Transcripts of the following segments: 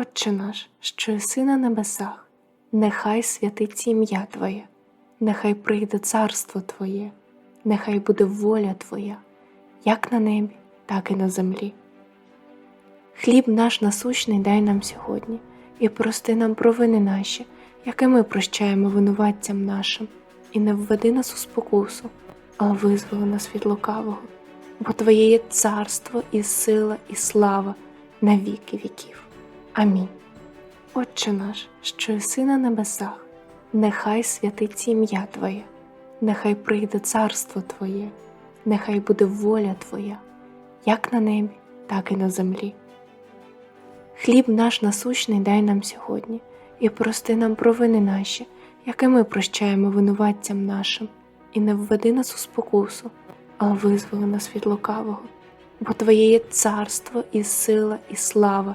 Отче наш, що єси на небесах, нехай святиться ім'я Твоє, нехай прийде царство Твоє, нехай буде воля Твоя, як на небі, так і на землі. Хліб наш насущний дай нам сьогодні, і прости нам провини наші, яке ми прощаємо винуватцям нашим, і не введи нас у спокусу, але визволи нас від лукавого, бо Твоє є царство і сила, і слава на віки віків. Амінь. Отче наш, що єси на небесах, нехай святиться ім'я Твоє, нехай прийде царство Твоє, нехай буде воля Твоя, як на небі, так і на землі. Хліб наш насущний дай нам сьогодні, і прости нам провини наші, яке ми прощаємо винуватцям нашим, і не введи нас у спокусу, але визволи нас від лукавого, бо Твоє є царство і сила, і слава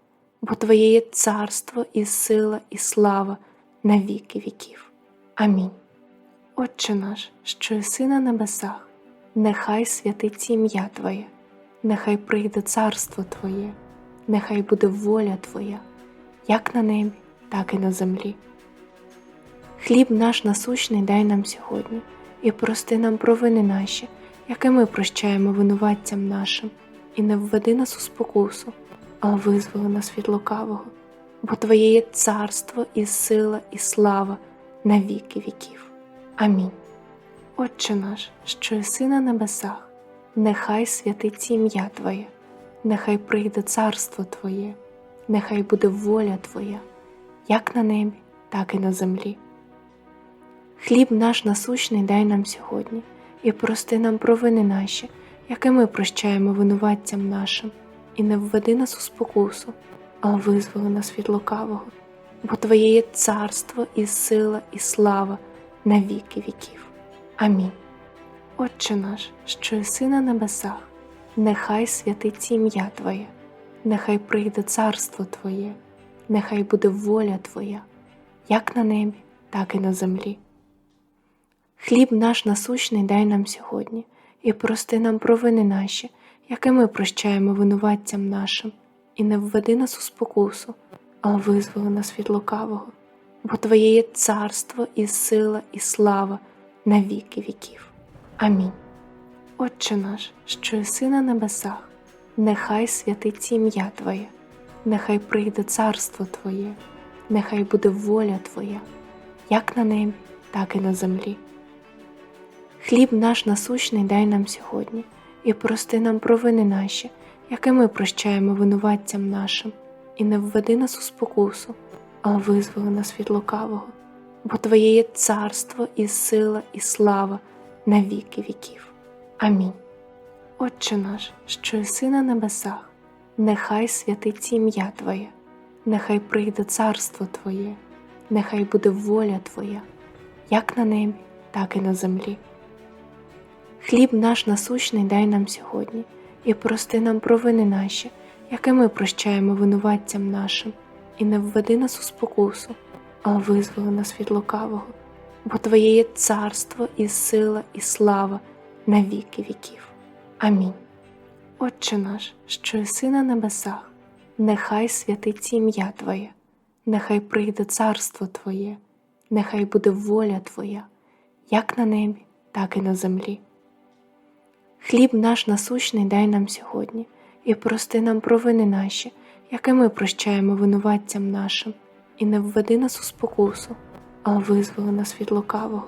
бо Твоє є царство і сила, і слава на віки віків. Амінь. Отче наш, що єси на небесах, нехай святиться ім'я Твоє, нехай прийде царство Твоє, нехай буде воля Твоя, як на небі, так і на землі. Хліб наш насущний дай нам сьогодні, і прости нам провини наші, яке ми прощаємо винуватцям нашим, і не введи нас у спокусу, але визволи нас від лукавого, бо Твоє є царство і сила, і слава на віки віків. Амінь. Отче наш, що єси на небесах, нехай святиться ім'я Твоє, нехай прийде царство Твоє, нехай буде воля Твоя, як на небі, так і на землі. Хліб наш насущний дай нам сьогодні, і прости нам провини наші, яке ми прощаємо винуватцям нашим, і не введи нас у спокусу, але визволи нас від лукавого, бо Твоє є царство і сила, і слава на віки віків. Амінь. Отче наш, що єси на небесах, нехай святиться ім'я Твоє, нехай прийде царство Твоє, нехай буде воля Твоя, як на небі, так і на землі. Хліб наш насущний дай нам сьогодні, і прости нам провини наші, яке ми прощаємо винуватцям нашим, і не введи нас у спокусу, але визволи нас від лукавого, бо Твоє є царство і сила, і слава на віки віків. Амінь. Отче наш, що єси на небесах, нехай святиться ім'я Твоє, нехай прийде царство Твоє, нехай буде воля Твоя, як на небі, так і на землі. Хліб наш насущний дай нам сьогодні, і прости нам провини наші, яке ми прощаємо винуватцям нашим, і не введи нас у спокусу, але визволи нас від лукавого, бо Твоє є царство і сила, і слава на віки віків. Амінь. Отче наш, що єси на небесах, нехай святиться ім'я Твоє, нехай прийде царство Твоє, нехай буде воля Твоя, як на небі, так і на землі. Хліб наш насущний дай нам сьогодні, і прости нам провини наші, яке ми прощаємо винуватцям нашим, і не введи нас у спокусу, але визволи нас від лукавого, бо Твоє є царство і сила, і слава на віки віків. Амінь. Отче наш, що єси на небесах, нехай святиться ім'я Твоє, нехай прийде царство Твоє, нехай буде воля Твоя, як на небі, так і на землі. Хліб наш насущний дай нам сьогодні, і прости нам провини наші, яке ми прощаємо винуватцям нашим, і не введи нас у спокусу, але визволи нас від лукавого,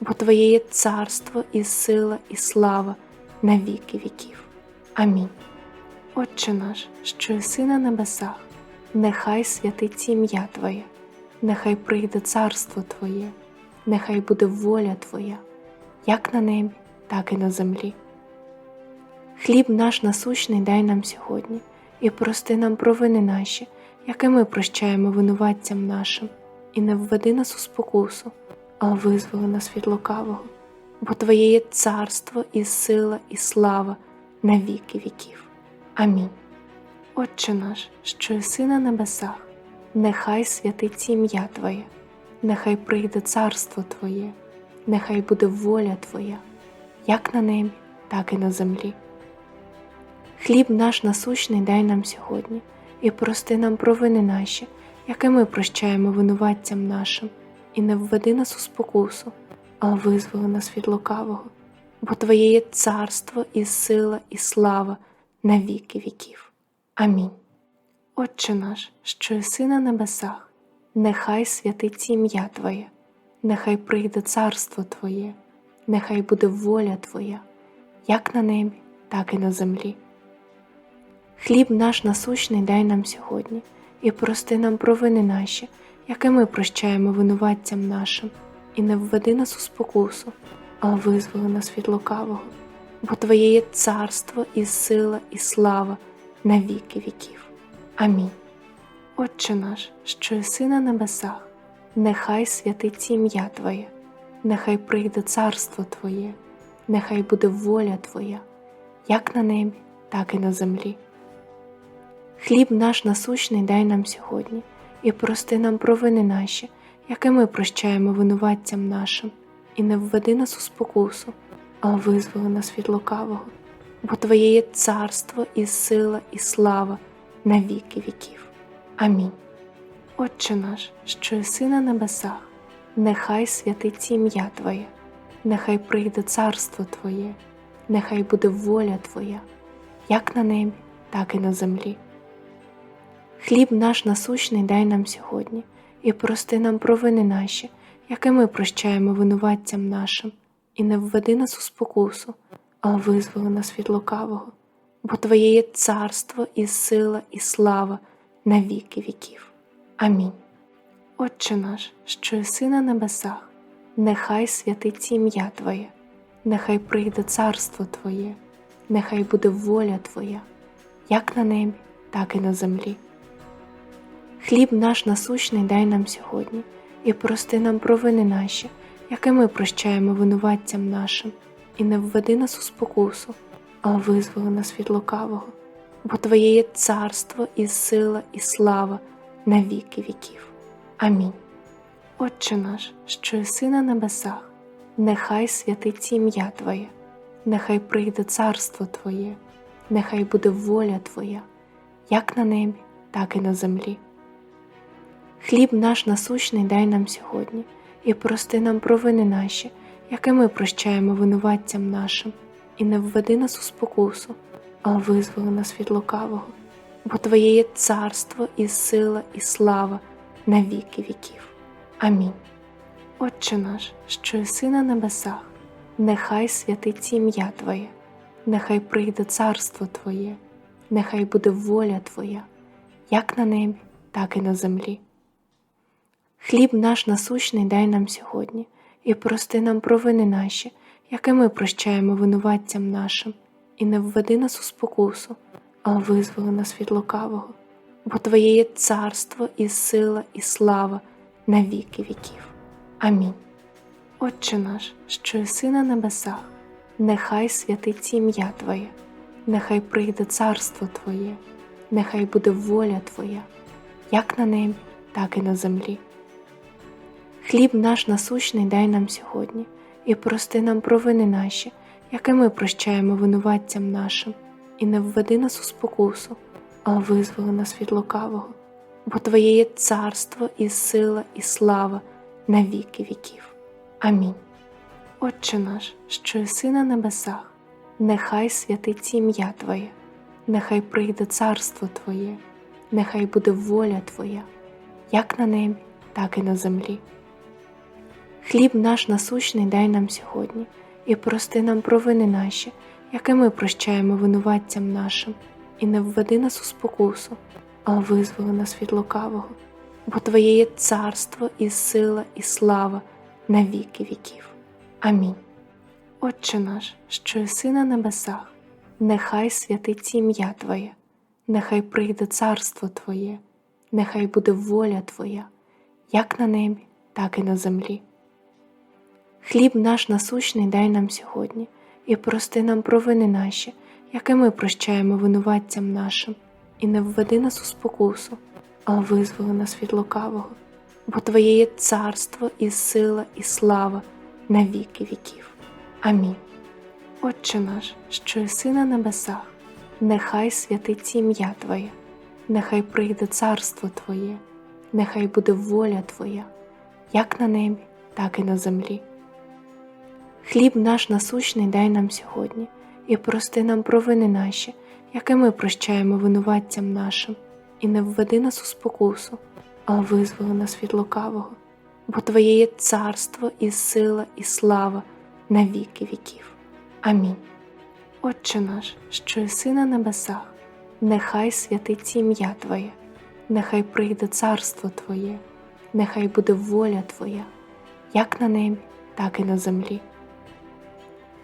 бо Твоє є царство і сила, і слава на віки віків. Амінь. Отче наш, що єси на небесах, нехай святиться ім'я Твоє, нехай прийде царство Твоє, нехай буде воля Твоя, як на небі, так і на землі. Хліб наш насущний дай нам сьогодні, і прости нам провини наші, яке ми прощаємо винуватцям нашим, і не введи нас у спокусу, але визволи нас від лукавого, бо Твоє є царство і сила, і слава на віки віків. Амінь. Отче наш, що єси на небесах, нехай святиться ім'я Твоє, нехай прийде царство Твоє, нехай буде воля Твоя, як на небі, так і на землі. Хліб наш насущний дай нам сьогодні, і прости нам провини наші, яке ми прощаємо винуватцям нашим, і не введи нас у спокусу, але визволи нас від лукавого, бо Твоє є царство і сила, і слава на віки віків. Амінь. Отче наш, що єси на небесах, нехай святиться ім'я Твоє, нехай прийде царство Твоє, нехай буде воля Твоя, як на небі, так і на землі. Хліб наш насущний дай нам сьогодні, і прости нам провини наші, яке ми прощаємо винуватцям нашим, і не введи нас у спокусу, але визволи нас від лукавого, бо Твоє є царство і сила, і слава на віки віків. Амінь. Отче наш, що єси на небесах, нехай святиться ім'я Твоє, нехай прийде царство Твоє, нехай буде воля Твоя, як на небі, так і на землі. Хліб наш насущний дай нам сьогодні, і прости нам провини наші, яке ми прощаємо винуватцям нашим, і не введи нас у спокусу, але визволи нас від лукавого, бо Твоє є царство і сила, і слава на віки віків. Амінь. Отче наш, що єси на небесах, нехай святиться ім'я Твоє, нехай прийде царство Твоє, нехай буде воля Твоя, як на небі, так і на землі. Хліб наш насущний дай нам сьогодні, і прости нам провини наші, яке ми прощаємо винуватцям нашим, і не введи нас у спокусу, але визволи нас від лукавого, бо Твоє є царство і сила, і слава на віки віків. Амінь. Отче наш, що єси на небесах, нехай святиться ім'я Твоє, нехай прийде царство Твоє, нехай буде воля Твоя, як на небі, так і на землі. Хліб наш насущний дай нам сьогодні, і прости нам провини наші, яке ми прощаємо винуватцям нашим, і не введи нас у спокусу, але визволи нас від лукавого, бо Твоє є царство і сила, і слава на віки віків. Амінь. Отче наш, що єси на небесах, нехай святиться ім'я Твоє, нехай прийде царство Твоє, нехай буде воля Твоя, як на небі, так і на землі. Хліб наш насущний дай нам сьогодні, і прости нам провини наші, яке ми прощаємо винуватцям нашим, і не введи нас у спокусу, але визволи нас від лукавого, бо Твоє є царство і сила, і слава на віки віків. Амінь. Отче наш, що єси на небесах, нехай святиться ім'я Твоє, нехай прийде царство Твоє, нехай буде воля Твоя, як на небі, так і на землі. Хліб наш насущний дай нам сьогодні, і прости нам провини наші, яке ми прощаємо винуватцям нашим, і не введи нас у спокусу, але визволи нас від лукавого, бо Твоє є царство і сила, і слава на віки віків. Амінь. Отче наш, що єси на небесах, нехай святиться ім'я Твоє, нехай прийде царство Твоє, нехай буде воля Твоя, як на небі, так і на землі. Хліб наш насущний дай нам сьогодні, і прости нам провини наші, яке ми прощаємо винуватцям нашим, і не введи нас у спокусу, але визволи нас від лукавого, бо Твоє є царство і сила, і слава на віки віків. Амінь. Отче наш, що єси на небесах, нехай святиться ім'я Твоє, нехай прийде царство Твоє, нехай буде воля Твоя, як на небі, так і на землі. Хліб наш насущний дай нам сьогодні, і прости нам провини наші, яке ми прощаємо винуватцям нашим, і не введи нас у спокусу, але визволи нас від лукавого, бо Твоє є царство і сила, і слава на віки віків. Амінь. Отче наш, що єси на небесах, нехай святиться ім'я Твоє, нехай прийде царство Твоє, нехай буде воля Твоя, як на небі, так і на землі. Хліб наш насущний дай нам сьогодні, і прости нам провини наші, яке ми прощаємо винуватцям нашим, і не введи нас у спокусу, але визволи нас від лукавого, бо Твоє є царство і сила, і слава на віки віків. Амінь. Отче наш, що єси на небесах, нехай святиться ім'я Твоє, нехай прийде царство Твоє, нехай буде воля Твоя, як на небі, так і на землі. Хліб наш насущний дай нам сьогодні, і прости нам провини наші, яке ми прощаємо винуватцям нашим, і не введи нас у спокусу, але визволи нас від лукавого, бо Твоє є царство і сила, і слава на віки віків. Амінь. Отче наш, що єси на небесах, нехай святиться ім'я Твоє, нехай прийде царство Твоє, нехай буде воля Твоя, як на небі, так і на землі.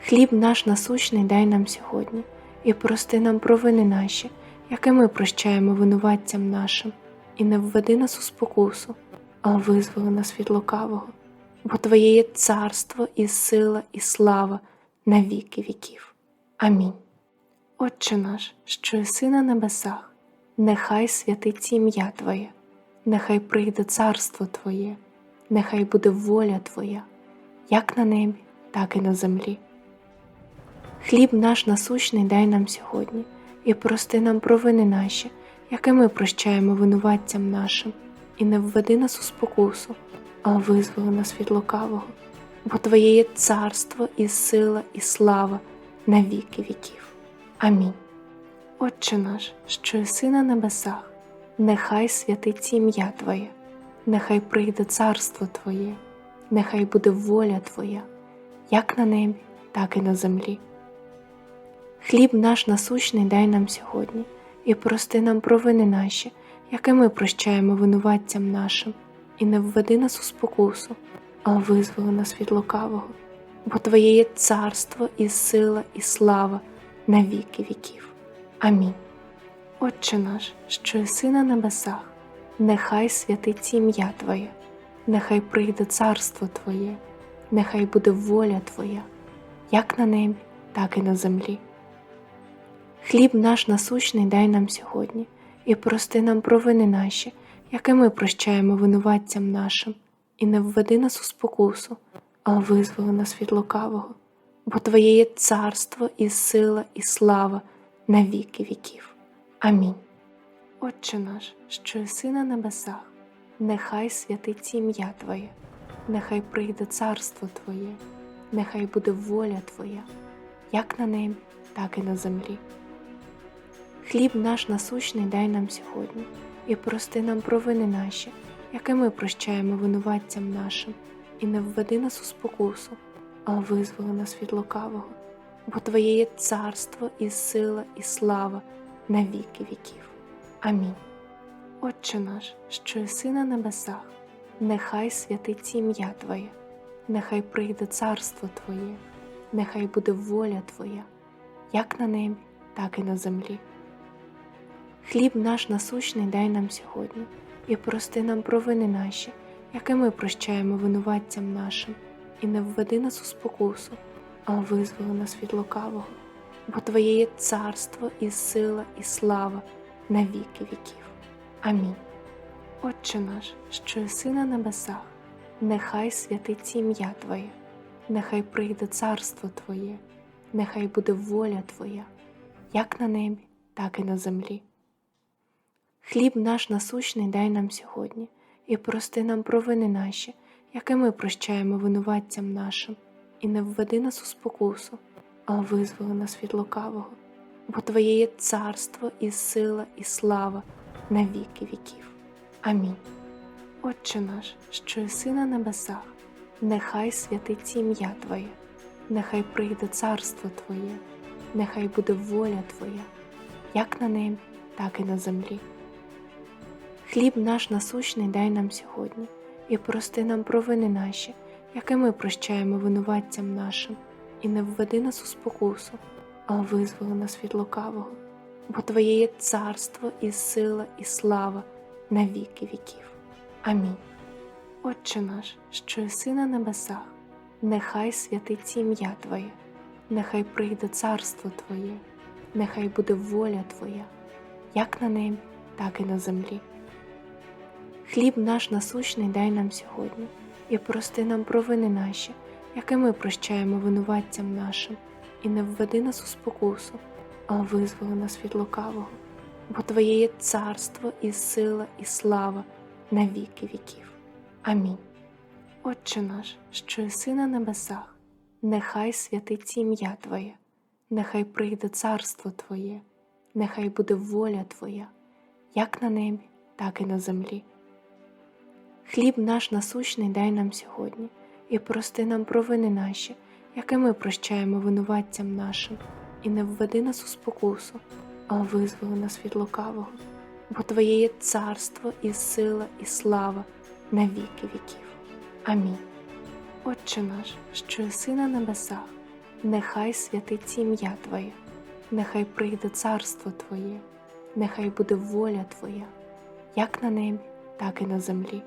Хліб наш насущний дай нам сьогодні, і прости нам провини наші, яке ми прощаємо винуватцям нашим, і не введи нас у спокусу, але визволи нас від лукавого, бо Твоє є царство і сила, і слава на віки віків. Амінь. Отче наш, що єси на небесах, нехай святиться ім'я Твоє, нехай прийде царство Твоє, нехай буде воля Твоя, як на небі, так і на землі. Хліб наш насущний дай нам сьогодні, і прости нам провини наші, яке ми прощаємо винуватцям нашим, і не введи нас у спокусу, але визволи нас від лукавого, бо Твоє є царство і сила, і слава на віки віків. Амінь. Отче наш, що єси на небесах, нехай святиться ім'я Твоє, нехай прийде царство Твоє, нехай буде воля Твоя, як на небі, так і на землі. Хліб наш насущний дай нам сьогодні, і прости нам провини наші, яке ми прощаємо винуватцям нашим, і не введи нас у спокусу, але визволи нас від лукавого, бо Твоє є царство і сила, і слава на віки віків. Амінь. Отче наш, що єси на небесах, нехай святиться ім'я Твоє, нехай прийде царство Твоє, нехай буде воля Твоя, як на небі, так і на землі. Хліб наш насущний дай нам сьогодні, і прости нам провини наші, яке ми прощаємо винуватцям нашим, і не введи нас у спокусу, але визволи нас від лукавого, бо Твоє є царство і сила, і слава на віки віків. Амінь. Отче наш, що єси на небесах, нехай святиться ім'я Твоє, нехай прийде царство Твоє, нехай буде воля Твоя, як на небі, так і на землі. Хліб наш насущний дай нам сьогодні, і прости нам провини наші, яке ми прощаємо винуватцям нашим, і не введи нас у спокусу, але визволи нас від лукавого, бо Твоє є царство і сила, і слава на віки віків. Амінь. Отче наш, що єси на небесах, нехай святиться ім'я Твоє, нехай прийде царство Твоє, нехай буде воля Твоя, як на небі, так і на землі. Хліб наш насущний дай нам сьогодні, і прости нам провини наші, яке ми прощаємо винуватцям нашим, і не введи нас у спокусу, але визволи нас від лукавого, бо Твоє є царство і сила, і слава на віки віків. Амінь. Отче наш, що єси на небесах, нехай святиться ім'я Твоє, нехай прийде царство Твоє, нехай буде воля Твоя, як на небі, так і на землі. Хліб наш насущний дай нам сьогодні, і прости нам провини наші, яке ми прощаємо винуватцям нашим, і не введи нас у спокусу, але визволи нас від лукавого, бо Твоє є царство і сила, і слава на віки віків. Амінь. Отче наш, що єси на небесах, нехай святиться ім'я Твоє, нехай прийде царство Твоє, нехай буде воля Твоя, як на небі, так і на землі. Хліб наш насущний дай нам сьогодні, і прости нам провини наші, яке ми прощаємо винуватцям нашим, і не введи нас у спокусу, але визволи нас від лукавого, бо Твоє є царство і сила, і слава на віки віків. Амінь. Отче наш, що єси на небесах, нехай святиться ім'я Твоє, нехай прийде царство Твоє, нехай буде воля Твоя, як на небі, так і на землі. Хліб наш насущний дай нам сьогодні, і прости нам провини наші, яке ми прощаємо винуватцям нашим, і не введи нас у спокусу, а визволи нас від лукавого, бо Твоє є царство і сила, і слава на віки віків. Амінь. Отче наш, що єси на небесах, нехай святиться ім'я Твоє, нехай прийде царство Твоє, нехай буде воля Твоя, як на небі, так і на землі. Хліб наш насущний дай нам сьогодні, і прости нам провини наші, яке ми прощаємо винуватцям нашим, і не введи нас у спокусу, а визволи нас від лукавого, бо Твоє є царство і сила, і слава на віки віків. Амінь. Отче наш, що єси на небесах, нехай святиться ім'я Твоє, нехай прийде царство Твоє, нехай буде воля Твоя, як на небі, так і на землі.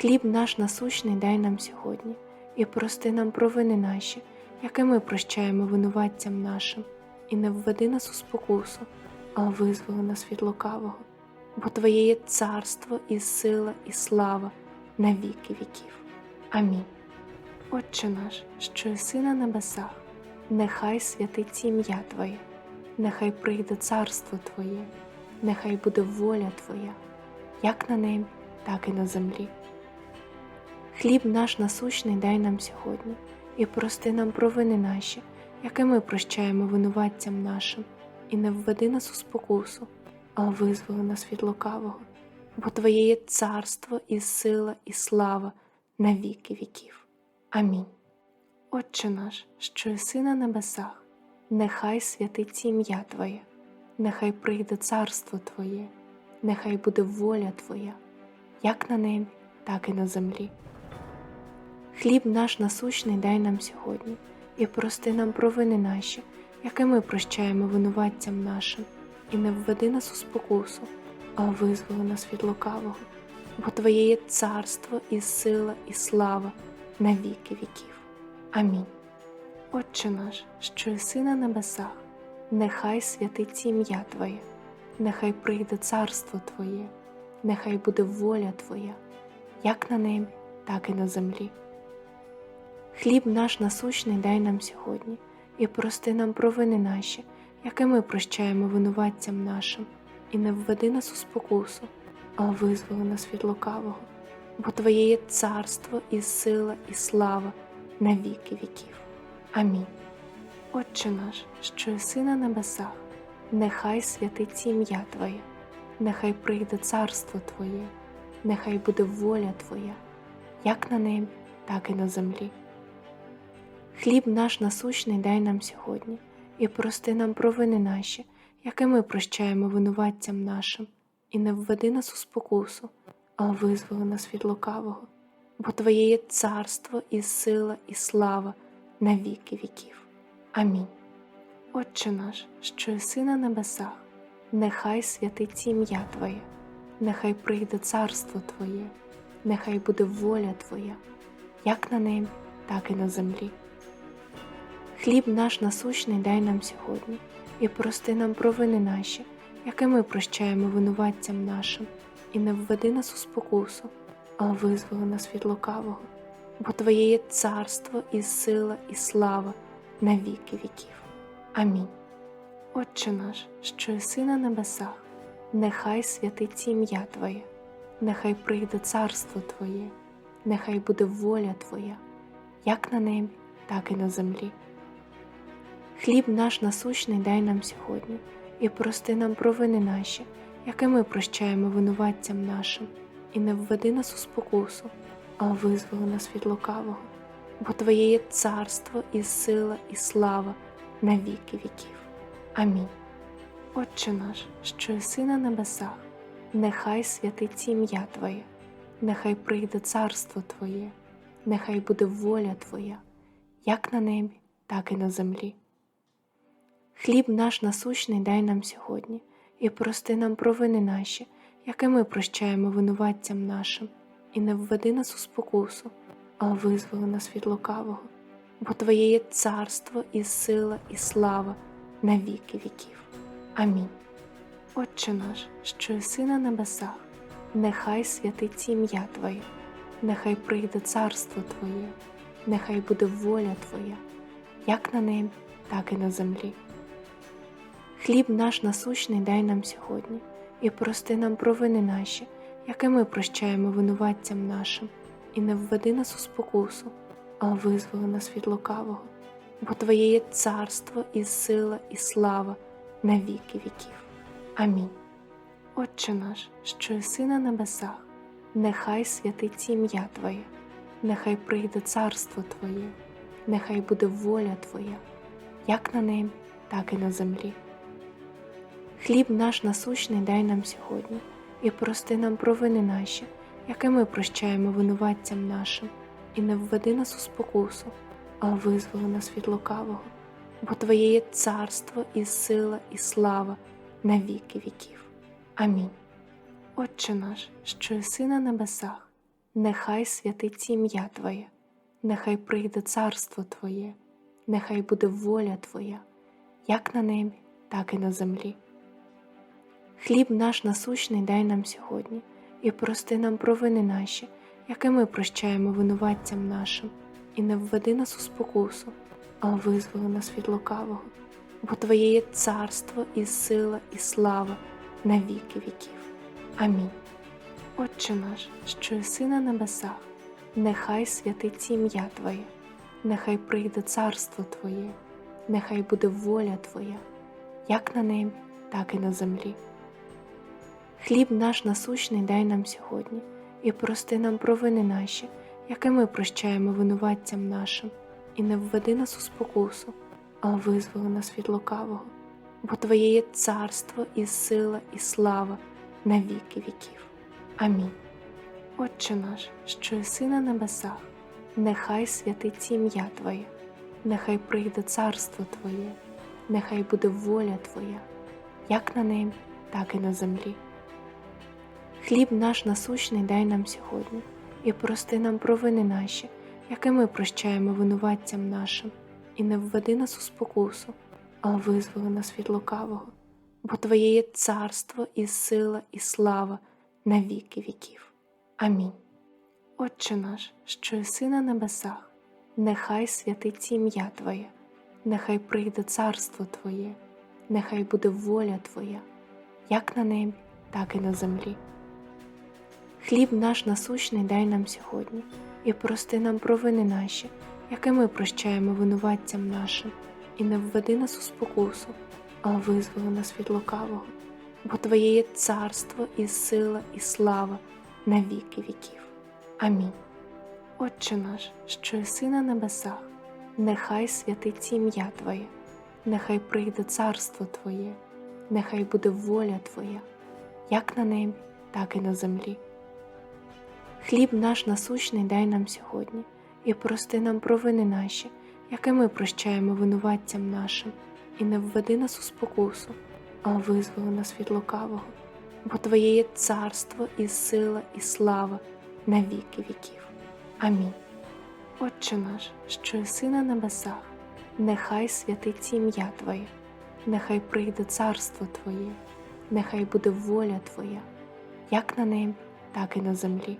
Хліб наш насущний дай нам сьогодні, і прости нам провини наші, яке ми прощаємо винуватцям нашим, і не введи нас у спокусу, а визволи нас від лукавого, бо Твоє є царство і сила, і слава на віки віків. Амінь. Отче наш, що єси на небесах, нехай святиться ім'я Твоє, нехай прийде царство Твоє, нехай буде воля Твоя, як на небі, так і на землі. Хліб наш насущний дай нам сьогодні, і прости нам провини наші, яке ми прощаємо винуватцям нашим, і не введи нас у спокусу, а визволи нас від лукавого, бо Твоє є царство і сила, і слава на віки віків. Амінь. Отче наш, що єси на небесах, нехай святиться ім'я Твоє, нехай прийде царство Твоє, нехай буде воля Твоя, як на небі, так і на землі. Хліб наш насущний дай нам сьогодні, і прости нам провини наші, яке ми прощаємо винуватцям нашим, і не введи нас у спокусу, а визволи нас від лукавого, бо Твоє є царство і сила, і слава на віки віків. Амінь. Отче наш, що єси на небесах, нехай святиться ім'я Твоє, нехай прийде царство Твоє, нехай буде воля Твоя, як на небі, так і на землі. Хліб наш насущний дай нам сьогодні, і прости нам провини наші, яке ми прощаємо винуватцям нашим, і не введи нас у спокусу, а визволи нас від лукавого, бо Твоє є царство і сила, і слава на віки віків. Амінь. Отче наш, що єси на небесах, нехай святиться ім'я Твоє, нехай прийде царство Твоє, нехай буде воля Твоя, як на небі, так і на землі. Хліб наш насущний дай нам сьогодні, і прости нам провини наші, яке ми прощаємо винуватцям нашим, і не введи нас у спокусу, а визволи нас від лукавого, бо Твоє є царство і сила, і слава на віки віків. Амінь. Отче наш, що єси на небесах, нехай святиться ім'я Твоє, нехай прийде царство Твоє, нехай буде воля Твоя, як на небі, так і на землі. Хліб наш насущний дай нам сьогодні, і прости нам провини наші, яке ми прощаємо винуватцям нашим, і не введи нас у спокусу, а визволи нас від лукавого, бо Твоє є царство і сила, і слава на віки віків. Амінь. Отче наш, що єси на небесах, нехай святиться ім'я Твоє, нехай прийде царство Твоє, нехай буде воля Твоя, як на небі, так і на землі. Хліб наш насущний дай нам сьогодні, і прости нам провини наші, яке ми прощаємо винуватцям нашим, і не введи нас у спокусу, а визволи нас від лукавого, бо Твоє є царство і сила, і слава на віки віків. Амінь. Отче наш, що єси на небесах, нехай святиться ім'я Твоє, нехай прийде царство Твоє, нехай буде воля Твоя, як на небі, так і на землі. Хліб наш насущний дай нам сьогодні, і прости нам провини наші, яке ми прощаємо винуватцям нашим, і не введи нас у спокусу, але визволи нас від лукавого, бо Твоє є царство і сила, і слава на віки віків. Амінь. Отче наш, що єси на небесах, нехай святиться ім'я Твоє, нехай прийде царство Твоє, нехай буде воля Твоя, як на небі, так і на землі. Хліб наш насущний дай нам сьогодні, і прости нам провини наші, яке ми прощаємо винуватцям нашим, і не введи нас у спокусу, але визволи нас від лукавого, бо Твоє є царство і сила, і слава на віки віків. Амінь. Отче наш, що єси на небесах, нехай святиться ім'я Твоє, нехай прийде царство Твоє, нехай буде воля Твоя, як на небі, так і на землі. Хліб наш насущний дай нам сьогодні, і прости нам провини наші, яке ми прощаємо винуватцям нашим, і не введи нас у спокусу, але визволи нас від лукавого, бо Твоє є царство і сила, і слава на віки віків. Амінь. Отче наш, що єси на небесах, нехай святиться ім'я Твоє, нехай прийде царство Твоє, нехай буде воля Твоя, як на небі, так і на землі. Хліб наш насущний дай нам сьогодні, і прости нам провини наші, яке ми прощаємо винуватцям нашим, і не введи нас у спокусу, але визволи нас від лукавого, бо Твоє є царство і сила, і слава на віки віків. Амінь. Отче наш, що єси на небесах, нехай святиться ім'я Твоє, нехай прийде царство Твоє, нехай буде воля Твоя, як на небі, так і на землі. Хліб наш насущний дай нам сьогодні, і прости нам провини наші, яке ми прощаємо винуватцям нашим, і не введи нас у спокусу, але визволи нас від лукавого, бо Твоє є царство і сила, і слава на віки віків. Амінь. Отче наш, що єси на небесах, нехай святиться ім'я Твоє, нехай прийде царство Твоє, нехай буде воля Твоя, як на небі, так і на землі. Хліб наш насущний дай нам сьогодні, і прости нам провини наші, яке ми прощаємо винуватцям нашим, і не введи нас у спокусу, але визволи нас від лукавого, бо Твоє є царство і сила, і слава на віки віків. Амінь. Отче наш, що єси на небесах, нехай святиться ім'я Твоє, нехай прийде царство Твоє, нехай буде воля Твоя, як на небі, так і на землі. Хліб наш насущний дай нам сьогодні, і прости нам провини наші, яке ми прощаємо винуватцям нашим, і не введи нас у спокусу, але визволи нас від лукавого, бо Твоє є царство і сила, і слава на віки віків. Амінь. Отче наш, що єси на небесах, нехай святиться ім'я Твоє, нехай прийде царство Твоє, нехай буде воля Твоя, як на небі, так і на землі. Хліб наш насущний дай нам сьогодні, і прости нам провини наші, яке ми прощаємо винуватцям нашим, і не введи нас у спокусу, але визволи нас від лукавого, бо Твоє є царство і сила, і слава на віки віків. Амінь. Отче наш, що єси на небесах, нехай святиться ім'я Твоє, нехай прийде царство Твоє, нехай буде воля Твоя, як на небі, так і на землі.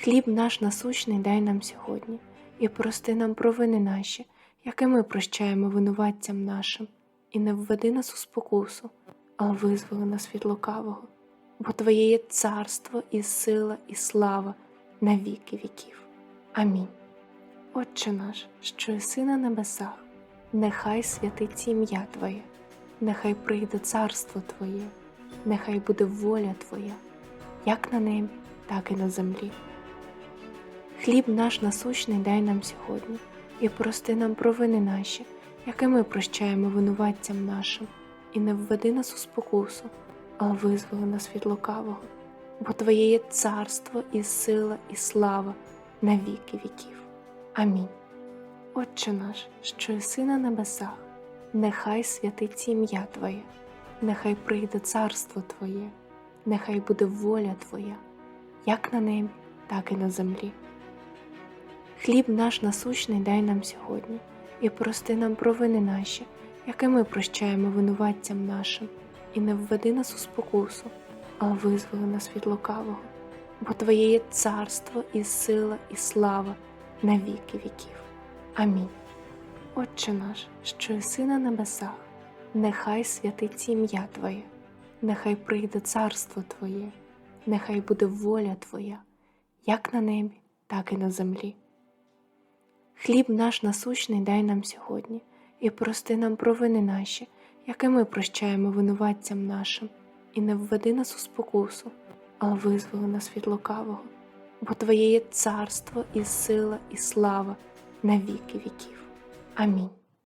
Хліб наш насущний дай нам сьогодні, і прости нам провини наші, яке ми прощаємо винуватцям нашим, і не введи нас у спокусу, але визволи нас від лукавого, бо Твоє є царство і сила, і слава на віки віків. Амінь. Отче наш, що єси на небесах, нехай святиться ім'я Твоє, нехай прийде царство Твоє, нехай буде воля Твоя, як на небі, так і на землі. Хліб наш насущний дай нам сьогодні, і прости нам провини наші, яке ми прощаємо винуватцям нашим, і не введи нас у спокусу, але визволи нас від лукавого, бо Твоє є царство і сила, і слава на віки віків. Амінь. Отче наш, що єси на небесах, нехай святиться ім'я Твоє, нехай прийде царство Твоє, нехай буде воля Твоя, як на небі, так і на землі. Хліб наш насущний дай нам сьогодні, і прости нам провини наші, як і ми прощаємо винуватцям нашим, і не введи нас у спокусу, але визволи нас від лукавого, бо Твоє є царство і сила, і слава на віки віків. Амінь. Отче наш, що єси на небесах, нехай святиться ім'я Твоє, нехай прийде царство Твоє, нехай буде воля Твоя, як на небі, так і на землі. Хліб наш насущний дай нам сьогодні, і прости нам провини наші, як і ми прощаємо винуватцям нашим, і не введи нас у спокусу, але визволи нас від лукавого, бо Твоє є царство і сила, і слава на віки віків. Амінь.